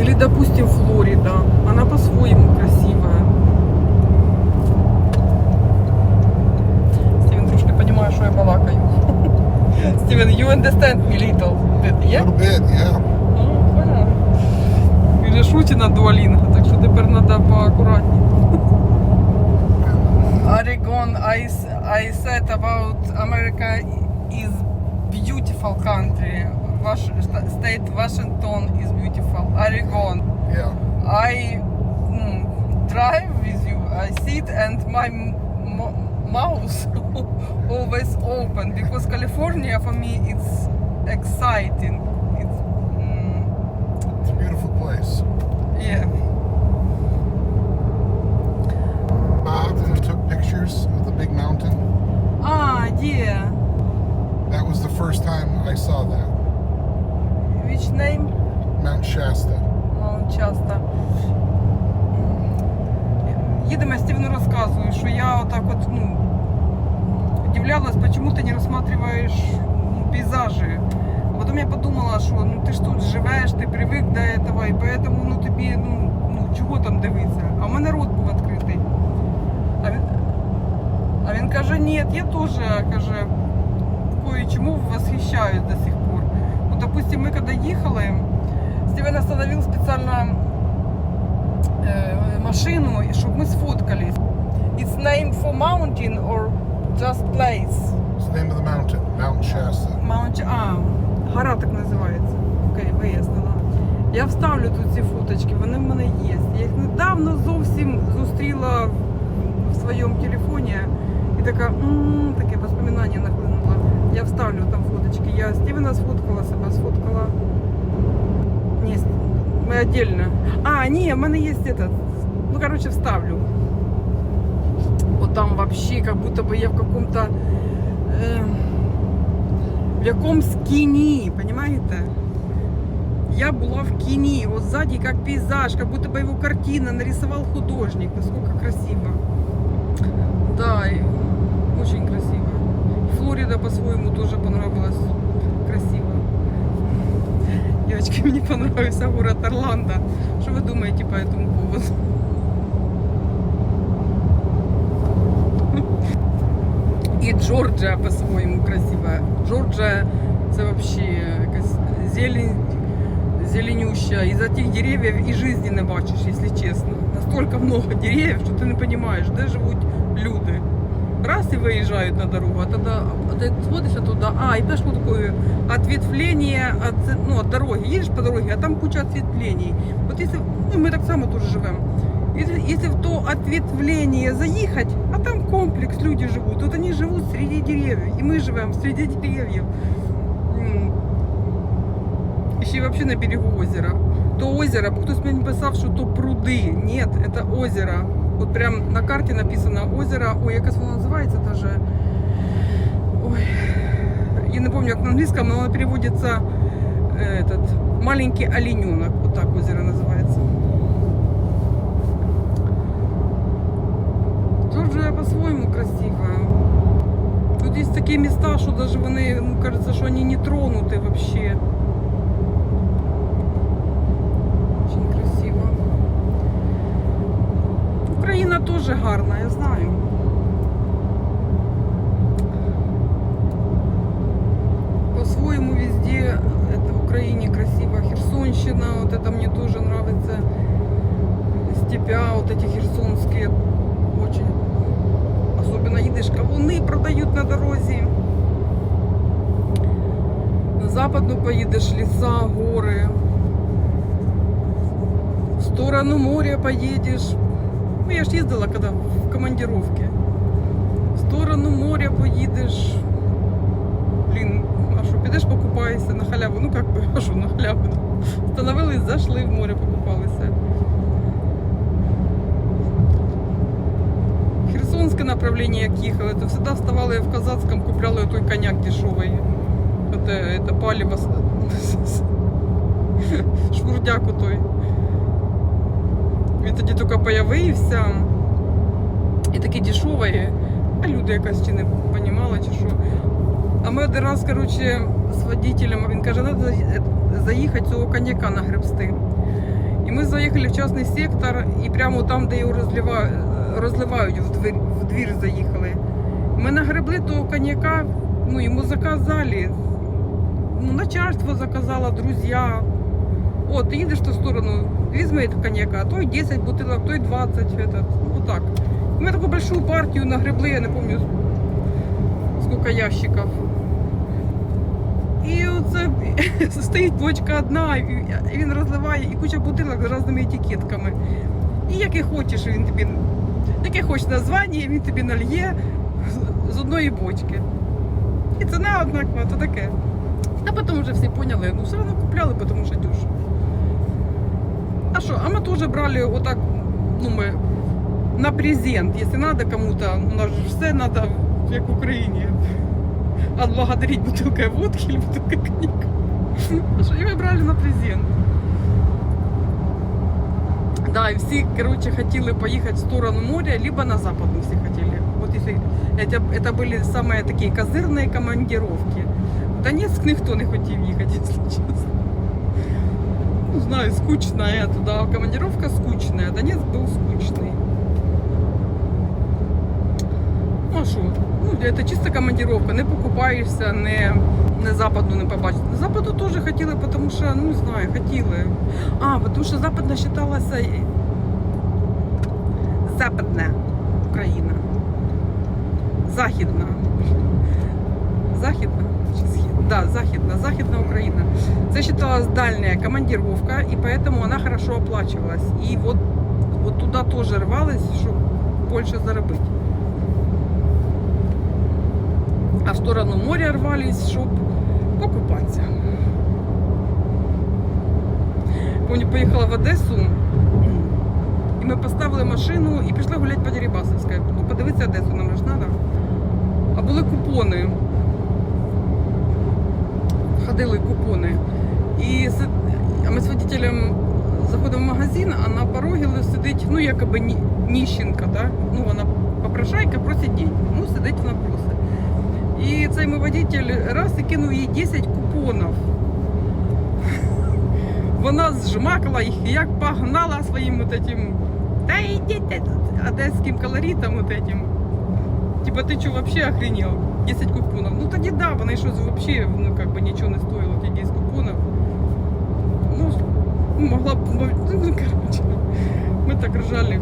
Или, допустим, Флорида. Она по-своему красивая. Стивен трошки понимаю, що я балакаю. Стивен, you understand me little bit, A yeah? little bit, yeah. Ну, понятно. Він же шутить на дуалінго, так що тепер треба поакуратніше. Oregon, I, s- I said about America is beautiful country. State Washington is beautiful. Oregon. Yeah. I mm, drive with you. I sit and my mouth always open because California for me it's exciting. It's, mm, it's a beautiful place. Yeah. Uh, Bob took pictures of the big mountain. Ah, yeah. That was the first time I saw that. Which name? Mount Shasta. Ну, часто. Їдемо, я Стівену розказую, що я отак от, ну, удивлялась, почему ты не рассматриваешь ну, пейзажи. А потом я подумала, що ну ти ж тут живеш, ти привик до этого, і поэтому ну тобі, ну, ну чого там дивитися? А в мене рот був відкритий. А він, а він каже, ні, я теж, каже, кое-чему восхищаюсь до сих пор. Вот, допустим, мы когда ехали, Стивен остановил специально э, машину, чтобы мы сфоткались. It's name for mountain or just place? It's the name of the mountain, Mount Shasta. Mount... А, гора так називається. Окей, вияснила. Я вставлю тут ці фоточки, вони в мене є. Я їх недавно зовсім зустріла в своєму телефоні і така, м таке воспоминання нахлинуло. Я вставлю там фоточки. Я Стівена сфоткала себе, сфоткала. Ні, ми отдельно. А, ні, в мене є этот. Ну, короче, вставлю. Вот там вообще, как будто бы я в каком-то э, в якомусь кіні, понимаете? Я була в кіні, вот сзади как пейзаж, как будто бы его картина нарисовал художник. Насколько красиво. Да, и очень красиво. Флорида по-своему тоже понравилась. Красиво. Девочки, мне понравился город Орландо. Что вы думаете по этому поводу? І Джорджія по-своєму красива. Джорджія це вообще якась зелень, зеленюща. Із-за тих деревьев і житті не бачиш, якщо чесно. Настільки много деревьев, що ти не розумієш, де живуть люди. Раз і виїжджають на дорогу, а тоді а ти смотриш туди, а, і йдеш по такое ответвление от, ну, от дороги. Їдеш по дорозі, а там куча ответвлений. От якщо, ну, ми так само теж живемо. Если, если в то ответвление заехать, а там комплекс, люди живут, вот они живут среди деревьев, и мы живем среди деревьев. М. Еще и вообще на берегу озера. То озеро, бо хтось мені писав, що то пруди. Нет, это озеро. Вот прям на карте написано озеро. Ой, якось воно називається даже. Ой. Я не помню, як на английском, но оно переводится э, этот маленький олененок. Вот так озеро называется. Джорджия по-своему красивая. Тут есть такие места, что даже вони, ну, кажется, что они не тронуты вообще. Украина тоже гарна, я знаю. По-своему везде это в Украине красиво. Херсонщина, вот это мне тоже нравится. Степя, вот эти херсонские, очень. Особенно едешь, кавуны продают на дорозі. На западну поїдеш, ліса, гори. В сторону моря поїдеш. Ну, я ж їздила коли в командировки. В сторону моря поїдеш. Блін, а що, підеш покупаєшся на халяву? Ну як би, а що на халяву? Становились, зайшли в море, покупалися. Херсонське направление, як їхали, то завжди вставали в Казацькому, купляли той коньяк дешевий. Это, это палево. с- той. Він тоді тільки появився. І такий дешевий. А люди якось чи не розуміли, чи що. А ми один раз, коротше, з водителем, він каже, треба заїхати цього коньяка нагребсти. заїхали в частний сектор і прямо там, де його розлива... розливають, в двір, в двір заїхали. Ми нагребли того коньяка, ну йому заказали. Ну, начальство заказало, друзі. О, ти їдеш в ту сторону, візьми коньяка, той 10 бутилок, той 20, этот, вот так. Мы такую большую партию нагребли, я не помню, сколько ящиков. І оце стоїть бочка одна, і він розливає, і куча бутилок з різними етикетками. І яке хочеш, він тобі, яке хочеш названня, він тобі нальє з одної бочки. І ціна однакова, то таке. А потім вже всі поняли, ну все одно купляли, тому що дешево. А а ми теж брали отак, ну ми на презент, якщо треба кому-то, у нас же все треба, як в Україні. Отблагодарить бутылкой водки или бутылкой коньяка. Что, и мы брали на презент. Да, и все, короче, хотели поехать в сторону моря, либо на запад мы все хотели. Вот если это, это были самые такие козырные командировки. В Донецк никто не хотел ехать, если честно. Ну, знаю, скучная туда, командировка скучная, Донецк был скучный. Ну а що? Ну, це чиста командировка, не покупаєшся, не, не западу не побачиш. Западу теж хотіли, тому що, ну не знаю, хотіли. А, тому що западна вважалася западна Україна. Західна. Західна? Да, західна, Україна. Це считалась дальняя командировка, и поэтому она хорошо оплачивалась. И вот, вот туда тоже рвалась, чтобы больше заработать. а в сторону моря рвались, щоб покупатися. Помню, поїхала в Одесу, і ми поставили машину і пішли гуляти по Дерибасовській. Ну, подивитися Одесу, нам ж треба. А були купони. Ходили си- а ми з водителем заходимо в магазин, а на порогі сидить, ну, якоби ні- ніщенка, да? ну, вона попрошайка, просить деньги. Ну, сидить вона просить. І цей мій водитель раз і кинув їй 10 купонів. Вона зжмакала їх як погнала своїм от этим, та йдіть одеським колоритом от этим. Типа ти що, вообще охренел? 10 купонів. Ну тоді да, вона щось вообще ну, как бы нічого не стоїло, ті 10 купонів. Ну, могла б, ну, короче, ми так ржали.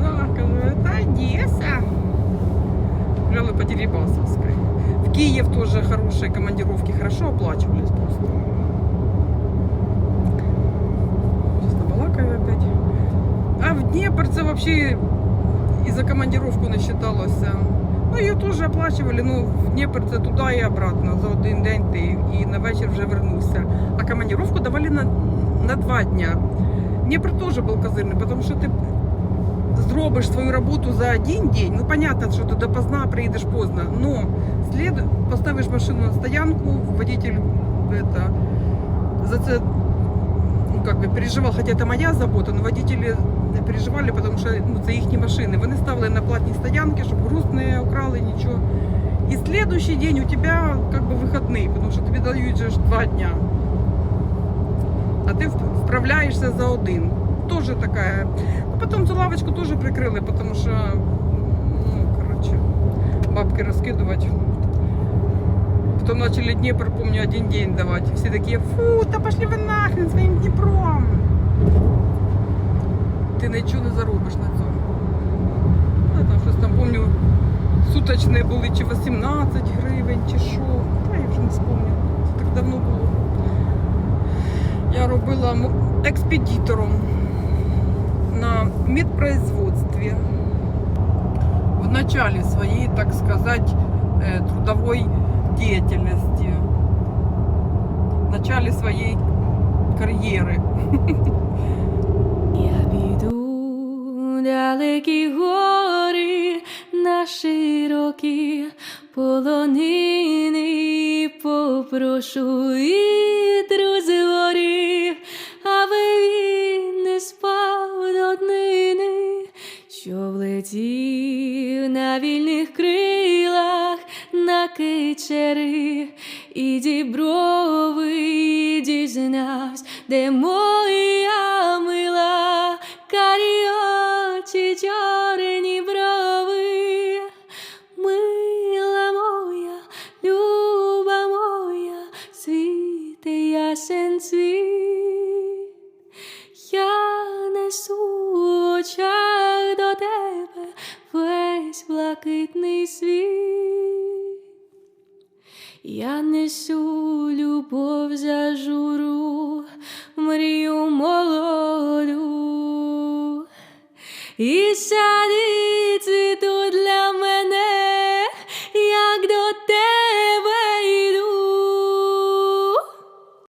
Да, кажу, это Одесса. Гуляли по Дерибасовской. В Киев тоже хорошие командировки, хорошо оплачивались просто. Сейчас набалакаю опять. А в Днепр це вообще і за командировку не считалося. Ну, її теж оплачували, ну, в Дніпр це туди і обратно. За один день ти і на вечір вже вернувся. А командировку давали на, на два дня. Дніпр теж був козирний, тому що ти зробиш свою роботу за один день, ну понятно, що ти допоздна приїдеш поздно, но слід поставиш машину на стоянку, водитель это, за це ну, как бы переживал, хотя это моя забота, но водители переживали, потому що ну, це їхні машини. Вони ставили на платній стоянки, щоб груз не украли, нічого. І следующий день у тебя как бы выходный, потому що тобі дають же ж два дня. А ти вп- вправляєшся за один. Тоже такая. А потом цю лавочку тоже прикрили, потому що, ну, короче, бабки розкидувати. Потом начали Днепр, помню, один день давать. И все такие, фу, да пошли вы нахрен своим Дніпром. Ти нічого не заробиш на цьому. А там щось там, помню, суточні були чи 18 гривень, чи що. Та я вже не спомню. Це так давно було. Я робила експедитором на медпроизводстве. В начале своей, так сказать, э, трудовой деятельности. В начале своей карьеры. Я піду далекі гори на широкі полонини, попрошу вітру з гори, аби він не спав до днини, що влетів на вільних крилах на кичери, і діброви дізнавсь де моя Я несу любов за журу, мрію молоду, і сяде